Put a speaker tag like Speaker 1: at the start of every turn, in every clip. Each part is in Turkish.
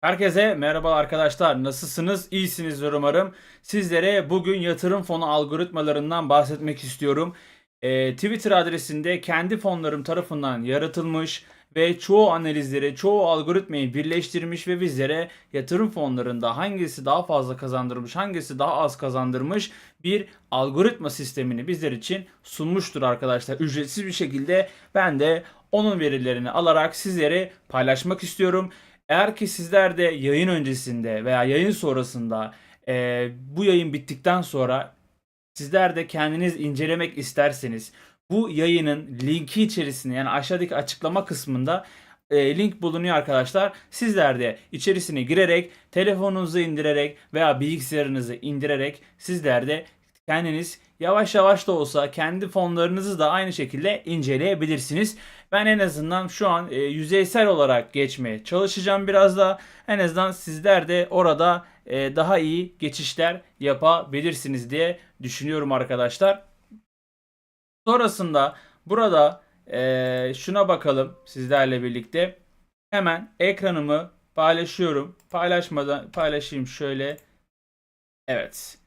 Speaker 1: Herkese merhaba arkadaşlar. Nasılsınız? İyisinizdir umarım. Sizlere bugün yatırım fonu algoritmalarından bahsetmek istiyorum. Ee, Twitter adresinde kendi fonlarım tarafından yaratılmış ve çoğu analizleri, çoğu algoritmayı birleştirmiş ve bizlere yatırım fonlarında hangisi daha fazla kazandırmış, hangisi daha az kazandırmış bir algoritma sistemini bizler için sunmuştur arkadaşlar. Ücretsiz bir şekilde ben de onun verilerini alarak sizlere paylaşmak istiyorum. Eğer ki sizler de yayın öncesinde veya yayın sonrasında e, bu yayın bittikten sonra sizler de kendiniz incelemek isterseniz bu yayının linki içerisinde yani aşağıdaki açıklama kısmında e, link bulunuyor arkadaşlar. Sizler de içerisine girerek telefonunuzu indirerek veya bilgisayarınızı indirerek sizler de kendiniz yavaş yavaş da olsa kendi fonlarınızı da aynı şekilde inceleyebilirsiniz. Ben en azından şu an e, yüzeysel olarak geçmeye çalışacağım biraz da. En azından sizler de orada e, daha iyi geçişler yapabilirsiniz diye düşünüyorum arkadaşlar. Sonrasında burada e, şuna bakalım sizlerle birlikte. Hemen ekranımı paylaşıyorum. Paylaşmadan paylaşayım şöyle. Evet.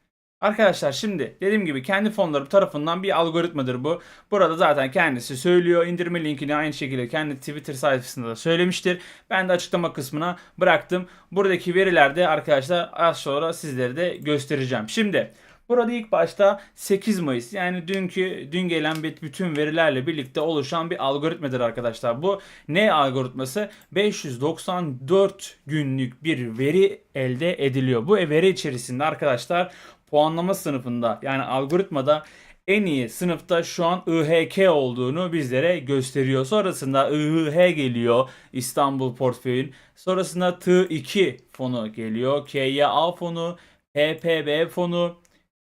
Speaker 1: Arkadaşlar şimdi dediğim gibi kendi fonlarım tarafından bir algoritmadır bu. Burada zaten kendisi söylüyor. İndirme linkini aynı şekilde kendi Twitter sayfasında da söylemiştir. Ben de açıklama kısmına bıraktım. Buradaki verilerde arkadaşlar az sonra sizlere de göstereceğim. Şimdi Burada ilk başta 8 Mayıs yani dünkü dün gelen bütün verilerle birlikte oluşan bir algoritmadır arkadaşlar. Bu ne algoritması? 594 günlük bir veri elde ediliyor. Bu veri içerisinde arkadaşlar puanlama sınıfında yani algoritmada en iyi sınıfta şu an IHK olduğunu bizlere gösteriyor. Sonrasında IHH geliyor İstanbul portföyün. Sonrasında T2 fonu geliyor. KYA fonu, PPB fonu,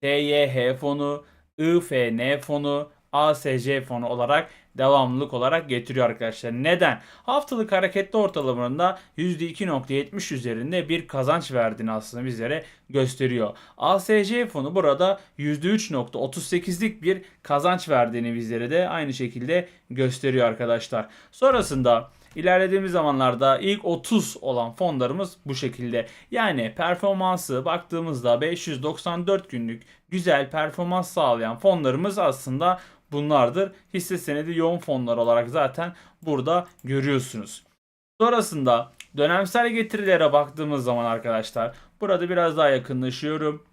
Speaker 1: TYH fonu, IFN fonu, ASC fonu olarak devamlılık olarak getiriyor arkadaşlar. Neden? Haftalık hareketli ortalamanında %2.70 üzerinde bir kazanç verdiğini aslında bizlere gösteriyor. ASC fonu burada %3.38'lik bir kazanç verdiğini bizlere de aynı şekilde gösteriyor arkadaşlar. Sonrasında İlerlediğimiz zamanlarda ilk 30 olan fonlarımız bu şekilde. Yani performansı baktığımızda 594 günlük güzel performans sağlayan fonlarımız aslında bunlardır. Hisse senedi yoğun fonlar olarak zaten burada görüyorsunuz. Sonrasında dönemsel getirilere baktığımız zaman arkadaşlar burada biraz daha yakınlaşıyorum.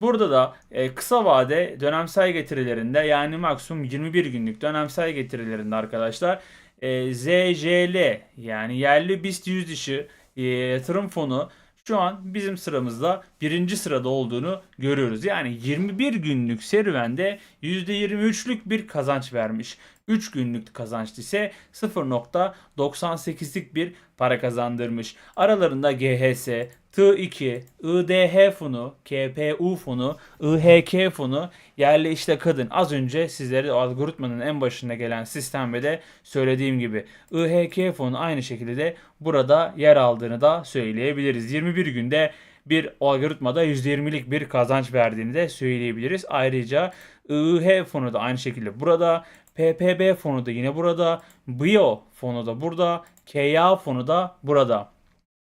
Speaker 1: Burada da e, kısa vade dönemsel getirilerinde yani maksimum 21 günlük dönemsel getirilerinde arkadaşlar e, ZJL yani yerli BIST yüz dışı e, yatırım fonu şu an bizim sıramızda birinci sırada olduğunu görüyoruz. Yani 21 günlük serüvende %23'lük bir kazanç vermiş. 3 günlük kazanç ise 0.98'lik bir para kazandırmış. Aralarında GHS, T2, IDH fonu, KPU fonu, IHK fonu, yerli işte kadın. Az önce sizlere algoritmanın en başına gelen sistemde de söylediğim gibi IHK fonu aynı şekilde de burada yer aldığını da söyleyebiliriz. 21 günde bir algoritmada %20'lik bir kazanç verdiğini de söyleyebiliriz. Ayrıca IH fonu da aynı şekilde burada. PPB fonu da yine burada. BIO fonu da burada. KA fonu da burada.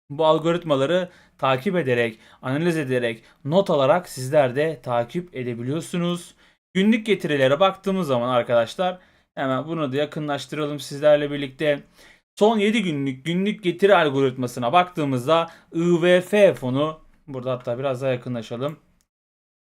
Speaker 1: Bu algoritmaları takip ederek, analiz ederek, not alarak sizler de takip edebiliyorsunuz. Günlük getirilere baktığımız zaman arkadaşlar hemen bunu da yakınlaştıralım sizlerle birlikte. Son 7 günlük günlük getiri algoritmasına baktığımızda IVF fonu burada hatta biraz daha yakınlaşalım.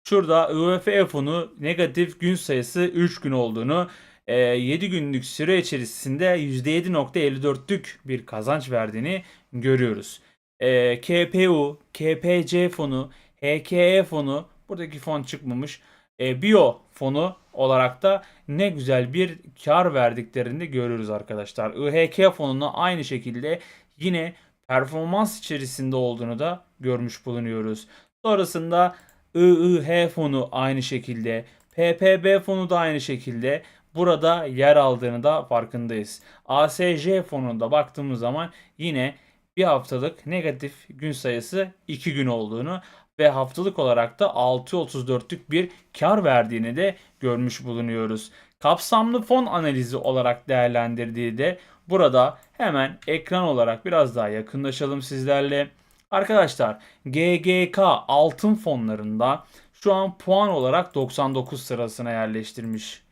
Speaker 1: Şurada IVF fonu negatif gün sayısı 3 gün olduğunu 7 günlük süre içerisinde %7.54'lük bir kazanç verdiğini görüyoruz. E, KPU, KPC fonu, HKE fonu buradaki fon çıkmamış. E, Bio fonu olarak da ne güzel bir kar verdiklerini görüyoruz arkadaşlar. IHK fonuna aynı şekilde yine performans içerisinde olduğunu da görmüş bulunuyoruz. Sonrasında IIH fonu aynı şekilde, PPB fonu da aynı şekilde burada yer aldığını da farkındayız. ASJ fonunda baktığımız zaman yine bir haftalık negatif gün sayısı 2 gün olduğunu ve haftalık olarak da 6.34'lük bir kar verdiğini de görmüş bulunuyoruz. Kapsamlı fon analizi olarak değerlendirdiği de burada hemen ekran olarak biraz daha yakınlaşalım sizlerle. Arkadaşlar GGK altın fonlarında şu an puan olarak 99 sırasına yerleştirmiş.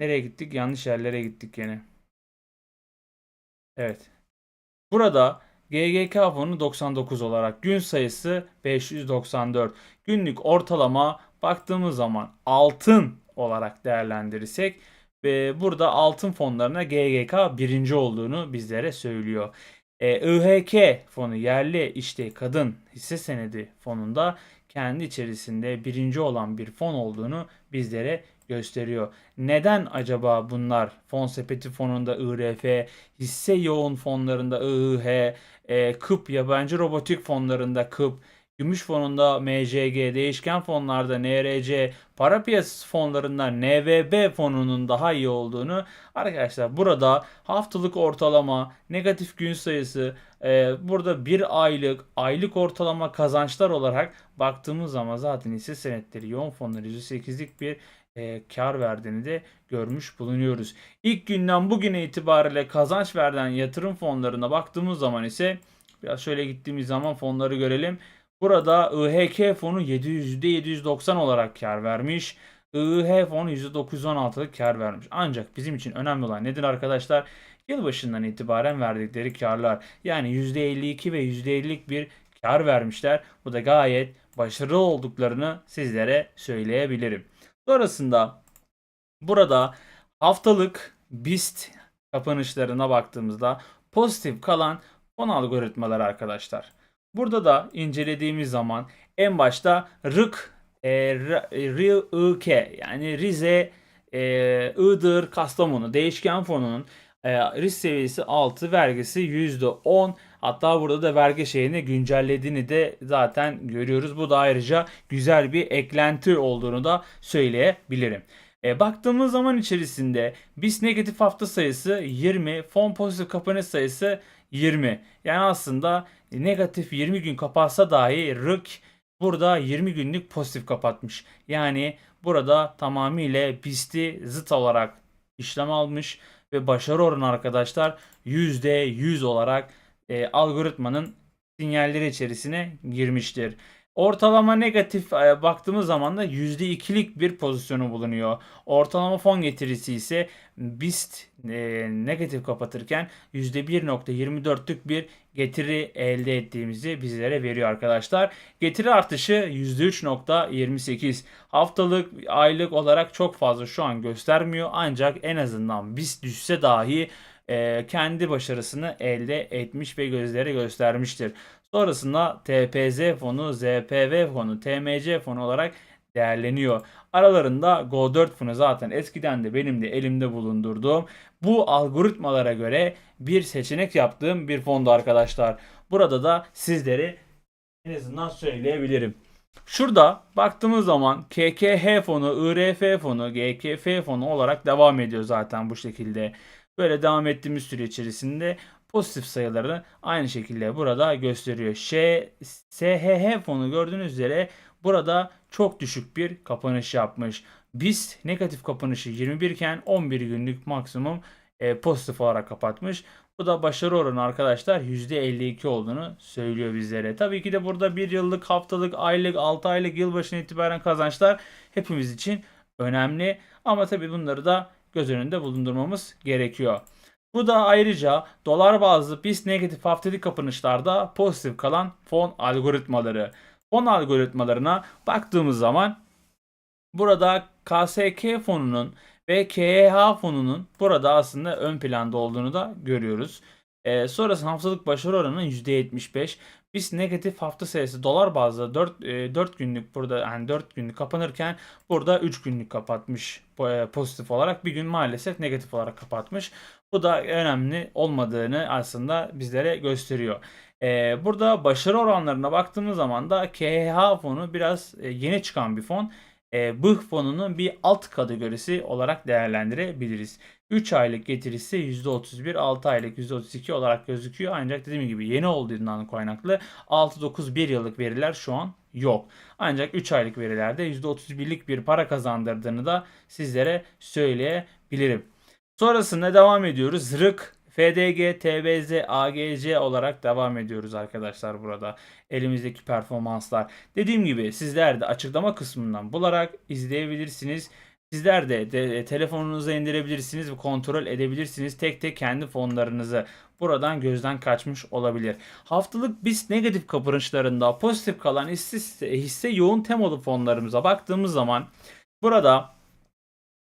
Speaker 1: Nereye gittik? Yanlış yerlere gittik yine. Evet. Burada GGK fonu 99 olarak gün sayısı 594. Günlük ortalama baktığımız zaman altın olarak değerlendirirsek ve burada altın fonlarına GGK birinci olduğunu bizlere söylüyor. E, IHK fonu yerli işte kadın hisse senedi fonunda kendi içerisinde birinci olan bir fon olduğunu bizlere gösteriyor. Neden acaba bunlar fon sepeti fonunda IRF, hisse yoğun fonlarında IIH, e, KIP yabancı robotik fonlarında KIP, gümüş fonunda MCG, değişken fonlarda NRC, para piyasası fonlarında NVB fonunun daha iyi olduğunu arkadaşlar burada haftalık ortalama, negatif gün sayısı, e, burada bir aylık, aylık ortalama kazançlar olarak baktığımız zaman zaten hisse senetleri yoğun fonları %8'lik bir e, kar verdiğini de görmüş bulunuyoruz. İlk günden bugüne itibariyle kazanç veren yatırım fonlarına baktığımız zaman ise biraz şöyle gittiğimiz zaman fonları görelim. Burada IHK fonu 700, %790 olarak kar vermiş. IH fonu %916'lık kar vermiş. Ancak bizim için önemli olan nedir arkadaşlar? Yılbaşından itibaren verdikleri karlar. Yani %52 ve %50'lik bir kar vermişler. Bu da gayet başarılı olduklarını sizlere söyleyebilirim. Sonrasında burada haftalık BIST kapanışlarına baktığımızda pozitif kalan fon algoritmaları arkadaşlar. Burada da incelediğimiz zaman en başta RIK, e, RIK yani Rize, e, Iğdır, Kastamonu değişken fonunun e, risk seviyesi 6 vergisi %10 hatta burada da vergi şeyini güncellediğini de zaten görüyoruz. Bu da ayrıca güzel bir eklenti olduğunu da söyleyebilirim. E, baktığımız zaman içerisinde BIS negatif hafta sayısı 20, fon pozitif kapanış sayısı 20. Yani aslında negatif 20 gün kapatsa dahi RIK burada 20 günlük pozitif kapatmış. Yani burada tamamıyla BIST'i zıt olarak işlem almış ve başarı oranı arkadaşlar %100 olarak e, algoritmanın sinyalleri içerisine girmiştir. Ortalama negatif e, baktığımız zaman da %2'lik bir pozisyonu bulunuyor. Ortalama fon getirisi ise BIST e, negatif kapatırken %1.24'lük bir getiri elde ettiğimizi bizlere veriyor arkadaşlar. Getiri artışı %3.28. Haftalık, aylık olarak çok fazla şu an göstermiyor. Ancak en azından BIST düşse dahi e, kendi başarısını elde etmiş ve gözlere göstermiştir. Sonrasında TPZ fonu, ZPV fonu, TMC fonu olarak değerleniyor. Aralarında Go4 fonu zaten eskiden de benim de elimde bulundurduğum bu algoritmalara göre bir seçenek yaptığım bir fondu arkadaşlar. Burada da sizleri en azından söyleyebilirim. Şurada baktığımız zaman KKH fonu, IRF fonu, GKF fonu olarak devam ediyor zaten bu şekilde. Böyle devam ettiğimiz süre içerisinde pozitif sayılarını aynı şekilde burada gösteriyor. Ş, SHH fonu gördüğünüz üzere burada çok düşük bir kapanış yapmış. BIST negatif kapanışı 21 iken 11 günlük maksimum e, pozitif olarak kapatmış. Bu da başarı oranı arkadaşlar %52 olduğunu söylüyor bizlere. Tabii ki de burada 1 yıllık, haftalık, aylık, 6 aylık, yılbaşına itibaren kazançlar hepimiz için önemli. Ama tabii bunları da göz önünde bulundurmamız gerekiyor. Bu da ayrıca dolar bazlı BIST negatif haftalık kapanışlarda pozitif kalan fon algoritmaları. Fon algoritmalarına baktığımız zaman burada KSK fonunun ve KH fonunun burada aslında ön planda olduğunu da görüyoruz. E, sonrasında haftalık başarı oranı %75. Biz negatif hafta sayısı dolar bazlı 4, e, 4 günlük burada yani 4 günlük kapanırken burada 3 günlük kapatmış e, pozitif olarak. Bir gün maalesef negatif olarak kapatmış. Bu da önemli olmadığını aslında bizlere gösteriyor. E, burada başarı oranlarına baktığımız zaman da KH fonu biraz e, yeni çıkan bir fon. E, BIH fonunun bir alt kategorisi olarak değerlendirebiliriz. 3 aylık getirisi %31, 6 aylık %32 olarak gözüküyor. Ancak dediğim gibi yeni olduğundan kaynaklı 6-9-1 yıllık veriler şu an yok. Ancak 3 aylık verilerde %31'lik bir para kazandırdığını da sizlere söyleyebilirim. Sonrasında devam ediyoruz. RIK, FDG, TBZ, AGC olarak devam ediyoruz arkadaşlar burada. Elimizdeki performanslar. Dediğim gibi sizler de açıklama kısmından bularak izleyebilirsiniz. Sizler de, de telefonunuza indirebilirsiniz ve kontrol edebilirsiniz tek tek kendi fonlarınızı. Buradan gözden kaçmış olabilir. Haftalık BIST negatif kapanışlarında pozitif kalan hisse, hisse yoğun temalı fonlarımıza baktığımız zaman burada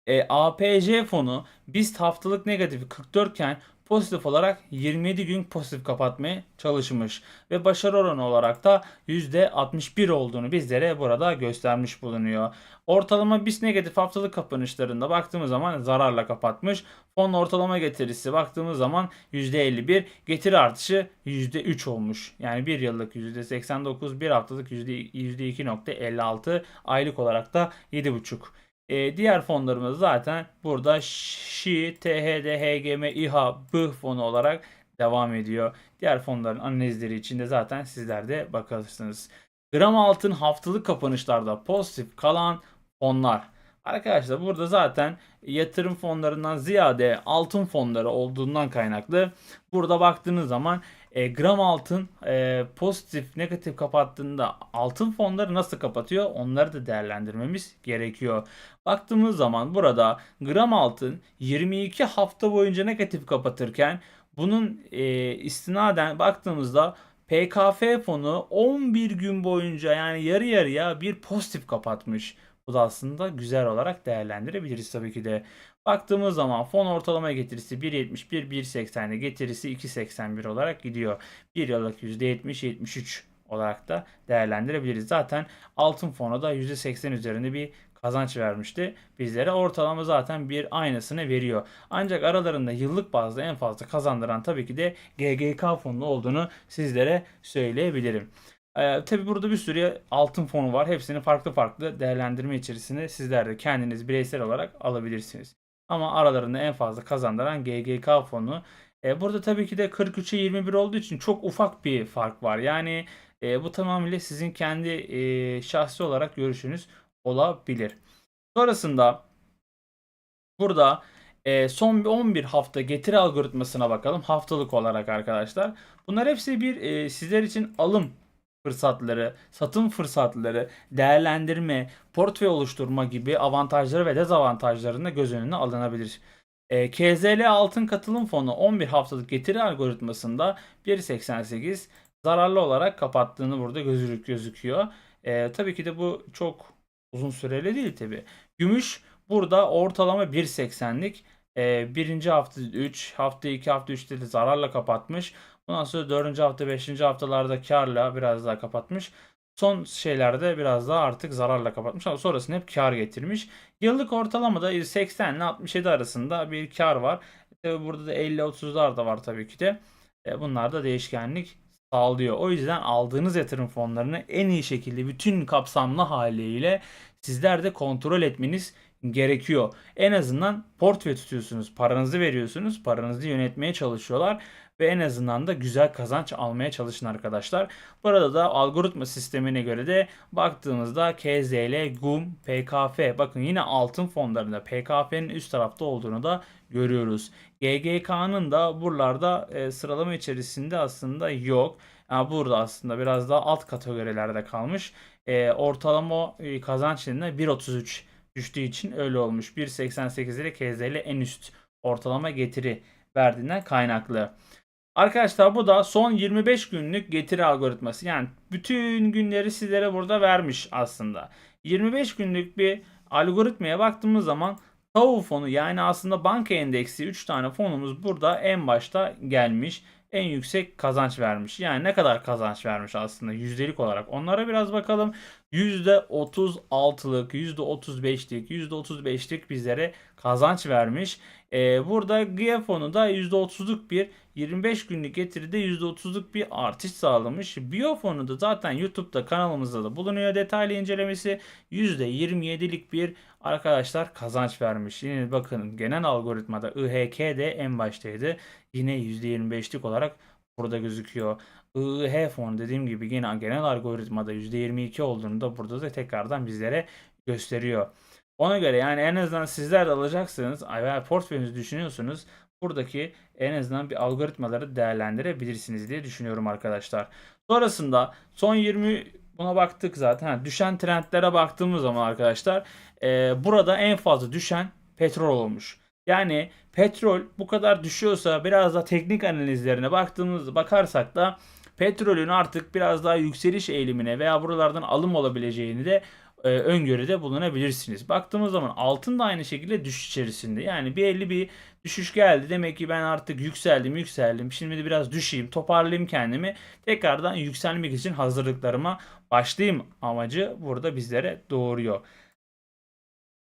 Speaker 1: e, APJ fonu BIST haftalık negatifi 44 iken pozitif olarak 27 gün pozitif kapatmaya çalışmış ve başarı oranı olarak da %61 olduğunu bizlere burada göstermiş bulunuyor. Ortalama BIST negatif haftalık kapanışlarında baktığımız zaman zararla kapatmış. Fon ortalama getirisi baktığımız zaman %51, getiri artışı %3 olmuş. Yani bir yıllık %89, bir haftalık %2.56, aylık olarak da 7.5. Ee, diğer fonlarımız zaten burada Şi, THD, HGM, İHA, BIH fonu olarak devam ediyor. Diğer fonların analizleri için de zaten sizler de bakarsınız. Gram altın haftalık kapanışlarda pozitif kalan fonlar. Arkadaşlar burada zaten yatırım fonlarından ziyade altın fonları olduğundan kaynaklı burada baktığınız zaman e, gram altın e, pozitif negatif kapattığında altın fonları nasıl kapatıyor onları da değerlendirmemiz gerekiyor. Baktığımız zaman burada gram altın 22 hafta boyunca negatif kapatırken bunun e, istinaden baktığımızda PKF fonu 11 gün boyunca yani yarı yarıya bir pozitif kapatmış. Bu da aslında güzel olarak değerlendirebiliriz tabii ki de. Baktığımız zaman fon ortalama getirisi 1.71, 1.80'de getirisi 2.81 olarak gidiyor. 1 yıllık %70-73 olarak da değerlendirebiliriz. Zaten altın fonu da %80 üzerinde bir kazanç vermişti bizlere. Ortalama zaten bir aynısını veriyor. Ancak aralarında yıllık bazda en fazla kazandıran tabii ki de GGK fonu olduğunu sizlere söyleyebilirim. Ee, tabii burada bir sürü altın fonu var. Hepsini farklı farklı değerlendirme içerisinde sizler de kendiniz bireysel olarak alabilirsiniz. Ama aralarında en fazla kazandıran GGK fonu. Ee, burada tabii ki de 43'e 21 olduğu için çok ufak bir fark var. Yani e, bu tamamıyla sizin kendi e, şahsi olarak görüşünüz olabilir. Sonrasında burada e, son 11 hafta getiri algoritmasına bakalım haftalık olarak arkadaşlar. Bunlar hepsi bir e, sizler için alım fırsatları, satım fırsatları, değerlendirme, portföy oluşturma gibi avantajları ve dezavantajlarını göz önüne alınabilir. E, KZL altın katılım fonu 11 haftalık getiri algoritmasında 1.88 zararlı olarak kapattığını burada gözüküyor. gözüküyor. E, tabii ki de bu çok uzun süreli değil tabii. Gümüş burada ortalama 1.80'lik e, birinci hafta 3, hafta 2, hafta 3'te de zararla kapatmış. Ondan sonra 4. hafta 5. haftalarda karla biraz daha kapatmış. Son şeylerde biraz daha artık zararla kapatmış ama sonrasında hep kar getirmiş. Yıllık ortalamada 80 ile 67 arasında bir kar var. Tabi burada da 50-30'lar da var tabii ki de. E, bunlar da değişkenlik sağlıyor. O yüzden aldığınız yatırım fonlarını en iyi şekilde bütün kapsamlı haliyle sizler de kontrol etmeniz gerekiyor. En azından portföy tutuyorsunuz, paranızı veriyorsunuz, paranızı yönetmeye çalışıyorlar ve en azından da güzel kazanç almaya çalışın arkadaşlar. Burada da algoritma sistemine göre de baktığımızda KZL, GUM, PKF bakın yine altın fonlarında PKF'nin üst tarafta olduğunu da görüyoruz. GGK'nın da buralarda e, sıralama içerisinde aslında yok. Yani burada aslında biraz daha alt kategorilerde kalmış. E, ortalama e, kazanç yılında 1.33 düştüğü için öyle olmuş. 1.88 ile KZL en üst ortalama getiri verdiğinden kaynaklı. Arkadaşlar bu da son 25 günlük getiri algoritması. Yani bütün günleri sizlere burada vermiş aslında. 25 günlük bir algoritmaya baktığımız zaman TAU fonu yani aslında banka endeksi 3 tane fonumuz burada en başta gelmiş. En yüksek kazanç vermiş. Yani ne kadar kazanç vermiş aslında yüzdelik olarak. Onlara biraz bakalım. %36'lık, %35'lik, %35'lik bizlere kazanç vermiş. Ee, burada GIA fonu da %30'luk bir 25 günlük getiride %30'luk bir artış sağlamış. Biofonu da zaten YouTube'da kanalımızda da bulunuyor detaylı incelemesi. %27'lik bir arkadaşlar kazanç vermiş. Yine bakın genel algoritmada IHK de en baştaydı. Yine %25'lik olarak burada gözüküyor. IH fonu dediğim gibi yine genel algoritmada %22 olduğunu da burada da tekrardan bizlere gösteriyor. Ona göre yani en azından sizler de alacaksınız veya portföyünüzü düşünüyorsunuz. Buradaki en azından bir algoritmaları değerlendirebilirsiniz diye düşünüyorum arkadaşlar. Sonrasında son 20 buna baktık zaten. Düşen trendlere baktığımız zaman arkadaşlar e, burada en fazla düşen petrol olmuş. Yani petrol bu kadar düşüyorsa biraz da teknik analizlerine baktığımız bakarsak da petrolün artık biraz daha yükseliş eğilimine veya buralardan alım olabileceğini de e, öngörüde bulunabilirsiniz. Baktığımız zaman altın da aynı şekilde düşüş içerisinde. Yani bir 50 bir düşüş geldi. Demek ki ben artık yükseldim yükseldim. Şimdi de biraz düşeyim toparlayayım kendimi. Tekrardan yükselmek için hazırlıklarıma başlayayım amacı burada bizlere doğuruyor.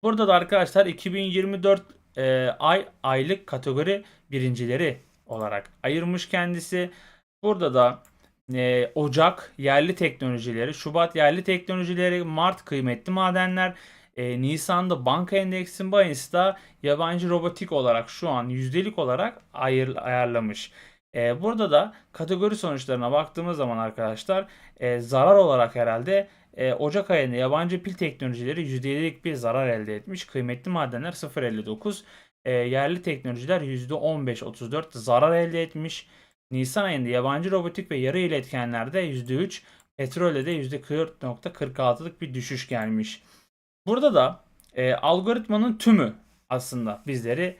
Speaker 1: Burada da arkadaşlar 2024 e, ay aylık kategori birincileri olarak ayırmış kendisi. Burada da e, Ocak yerli teknolojileri, Şubat yerli teknolojileri, Mart kıymetli madenler, e, Nisan'da banka endeksi, Mayıs'ta yabancı robotik olarak şu an yüzdelik olarak ayır, ayarlamış. E, burada da kategori sonuçlarına baktığımız zaman arkadaşlar e, zarar olarak herhalde e, Ocak ayında yabancı pil teknolojileri %7'lik bir zarar elde etmiş. Kıymetli madenler 0.59. E, yerli teknolojiler %15.34 zarar elde etmiş. Nisan ayında yabancı robotik ve yarı iletkenlerde %3, petrolde de %40.46'lık bir düşüş gelmiş. Burada da e, algoritmanın tümü aslında bizleri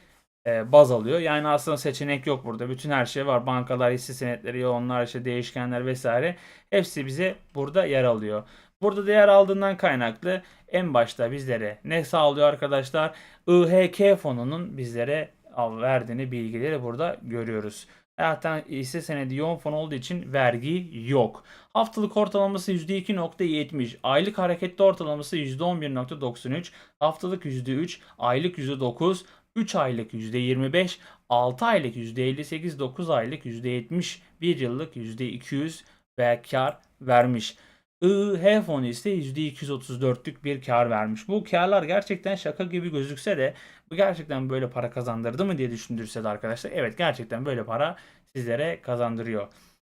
Speaker 1: e, baz alıyor. Yani aslında seçenek yok burada. Bütün her şey var. Bankalar, hisse senetleri, onlar işte değişkenler vesaire. Hepsi bize burada yer alıyor. Burada değer aldığından kaynaklı en başta bizlere ne sağlıyor arkadaşlar? IHK fonunun bizlere verdiğini bilgileri burada görüyoruz. Zaten hisse senedi yoğun fon olduğu için vergi yok. Haftalık ortalaması %2.70, aylık hareketli ortalaması %11.93, haftalık %3, aylık %9, 3 aylık %25, 6 aylık %58, 9 aylık %70, 1 yıllık %200 ve kar vermiş. IH fonu ise %234'lük bir kar vermiş. Bu karlar gerçekten şaka gibi gözükse de bu gerçekten böyle para kazandırdı mı diye düşündürse de arkadaşlar evet gerçekten böyle para sizlere kazandırıyor.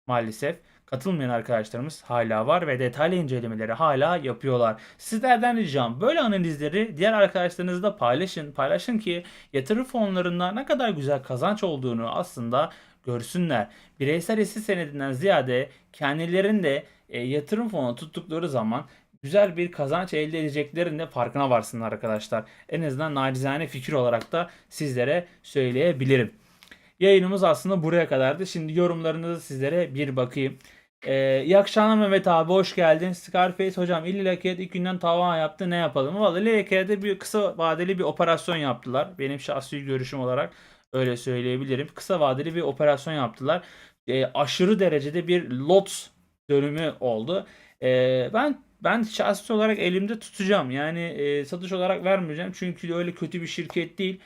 Speaker 1: Maalesef katılmayan arkadaşlarımız hala var ve detaylı incelemeleri hala yapıyorlar. Sizlerden ricam böyle analizleri diğer arkadaşlarınızla paylaşın. Paylaşın ki yatırım fonlarında ne kadar güzel kazanç olduğunu aslında görsünler. Bireysel hisse senedinden ziyade kendilerinde e, yatırım fonu tuttukları zaman güzel bir kazanç elde edeceklerinin de farkına varsınlar arkadaşlar. En azından nacizane fikir olarak da sizlere söyleyebilirim. Yayınımız aslında buraya kadardı. Şimdi yorumlarınızı sizlere bir bakayım. Ee, iyi akşamlar Mehmet abi hoş geldin. Scarface hocam Lakiye'de ilk günden tavan yaptı ne yapalım? Valla İlli Lakiye'de bir kısa vadeli bir operasyon yaptılar. Benim şahsi görüşüm olarak öyle söyleyebilirim. Kısa vadeli bir operasyon yaptılar. Ee, aşırı derecede bir lot dönümü oldu. Ee, ben ben şahsi olarak elimde tutacağım. Yani e, satış olarak vermeyeceğim. Çünkü öyle kötü bir şirket değil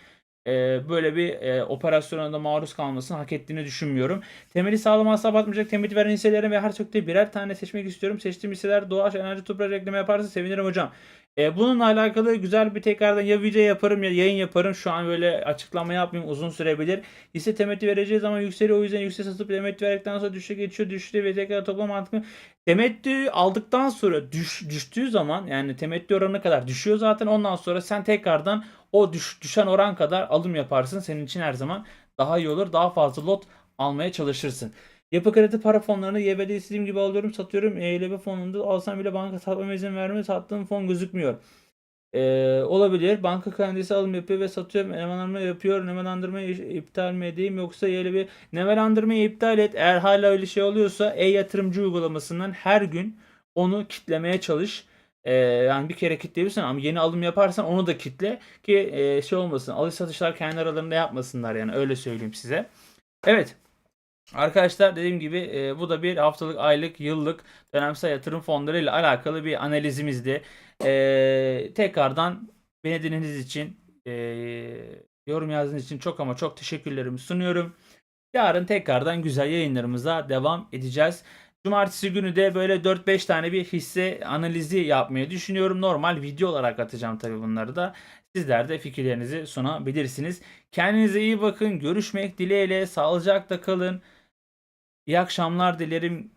Speaker 1: e, böyle bir e, operasyona da maruz kalmasını hak ettiğini düşünmüyorum. Temeli sağlam asla batmayacak temelit veren hisselerin ve her çökte birer tane seçmek istiyorum. Seçtiğim hisseler Doğaç Enerji Toprak reklamı yaparsa sevinirim hocam. E, bununla alakalı güzel bir tekrardan ya video yaparım ya yayın yaparım. Şu an böyle açıklama yapmayayım uzun sürebilir. Hisse temettü vereceği zaman yükseliyor. O yüzden yüksek satıp temettü verdikten sonra düşüşe geçiyor. Düşüşte ve tekrar toplam mantıklı. Temettü aldıktan sonra düş, düştüğü zaman yani temettü oranı kadar düşüyor zaten. Ondan sonra sen tekrardan o düş, düşen oran kadar alım yaparsın. Senin için her zaman daha iyi olur. Daha fazla lot almaya çalışırsın. Yapı kredi para fonlarını YBD istediğim gibi alıyorum satıyorum. EYLB fonunda alsam bile banka satmama izin vermiyor. Sattığım fon gözükmüyor. Ee, olabilir. Banka kendisi alım yapıyor ve satıyor. Nemelandırma yapıyor. Nemelandırmayı iptal mi edeyim yoksa YLB nemelandırmayı iptal et. Eğer hala öyle şey oluyorsa e-yatırımcı uygulamasından her gün onu kitlemeye çalış. Ee, yani bir kere kitleyebilirsin ama yeni alım yaparsan onu da kitle ki e, şey olmasın. Alış satışlar kendi aralarında yapmasınlar yani öyle söyleyeyim size. Evet. Arkadaşlar dediğim gibi e, bu da bir haftalık, aylık, yıllık dönemsel yatırım fonları ile alakalı bir analizimizdi. E, tekrardan beni dinlediğiniz için, e, yorum yazdığınız için çok ama çok teşekkürlerimi sunuyorum. Yarın tekrardan güzel yayınlarımıza devam edeceğiz. Cumartesi günü de böyle 4-5 tane bir hisse analizi yapmayı düşünüyorum. Normal video olarak atacağım tabii bunları da. Sizler de fikirlerinizi sunabilirsiniz. Kendinize iyi bakın. Görüşmek dileğiyle. Sağlıcakla kalın. İyi akşamlar dilerim.